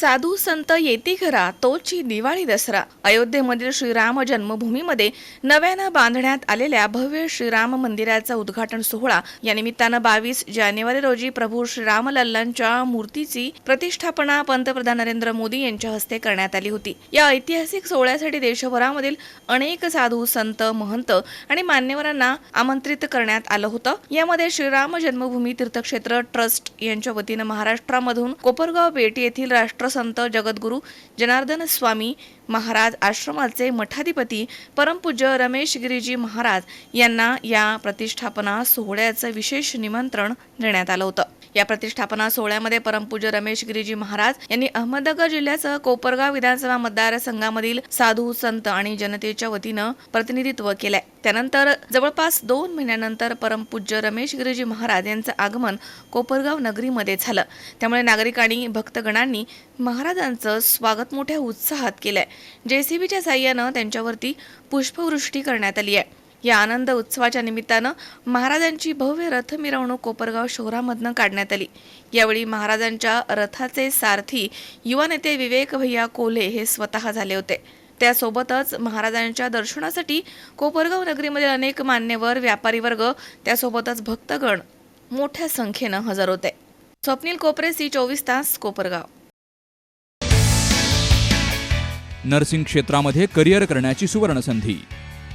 साधू संत येती घरा तोची दिवाळी दसरा. अयोध्येमधील श्रीराम जन्मभूमीमध्ये नव्यानं बांधण्यात आलेल्या भव्य श्रीराम मंदिराचा उद्घाटन सोहळा या निमित्तानं बावीस जानेवारी रोजी प्रभू श्रीराम लल्लांच्या मूर्तीची प्रतिष्ठापना पंतप्रधान नरेंद्र मोदी यांच्या हस्ते करण्यात आली होती. या ऐतिहासिक सोहळ्यासाठी देशभरामधील अनेक साधू संत महंत आणि मान्यवरांना आमंत्रित करण्यात आलं होतं. यामध्ये श्रीराम जन्मभूमी तीर्थक्षेत्र ट्रस्ट यांच्या वतीनं महाराष्ट्रामधून कोपरगाव बेटी येथील राष्ट्र संत जगद्गुरू जनार्दन स्वामी महाराज आश्रमाचे मठाधिपती परमपूज्य रमेश गिरीजी महाराज यांना या प्रतिष्ठापना सोहळ्याचं विशेष निमंत्रण देण्यात आलं होतं. या प्रतिष्ठापना सोहळ्यामध्ये परमपूज्य रमेश गिरीजी महाराज यांनी अहमदनगर जिल्ह्यासह कोपरगाव विधानसभा मतदारसंघामधील साधू संत आणि जनतेच्या वतीनं प्रतिनिधित्व केलंय. त्यानंतर जवळपास दोन महिन्यानंतर परमपूज्य रमेश गिरीजी महाराज यांचं आगमन कोपरगाव नगरीमध्ये झालं. त्यामुळे नागरिक आणि भक्तगणांनी महाराजांचं स्वागत मोठ्या उत्साहात केलंय. जेसीबीच्या साह्यानं त्यांच्यावरती पुष्पवृष्टी करण्यात आली आहे या आनंद उत्सवाच्या निमित्तानं महाराजांची भव्य रथ मिरवणूक कोपरगाव शहरामधनं काढण्यात आली. यावेळी महाराजांच्या रथाचे सारथी युवा नेते विवेक भैया कोल्हे हे स्वतः झाले होते. त्यासोबतच महाराजांच्या दर्शनासाठी कोपरगाव नगरीमधील अनेक मान्यवर व्यापारी वर्ग त्यासोबतच भक्तगण मोठ्या संख्येनं हजर होते. स्वप्नील कोपरे सी चोवीस तास कोपरगाव. नर्सिंग क्षेत्रामध्ये करिअर करण्याची सुवर्णसंधी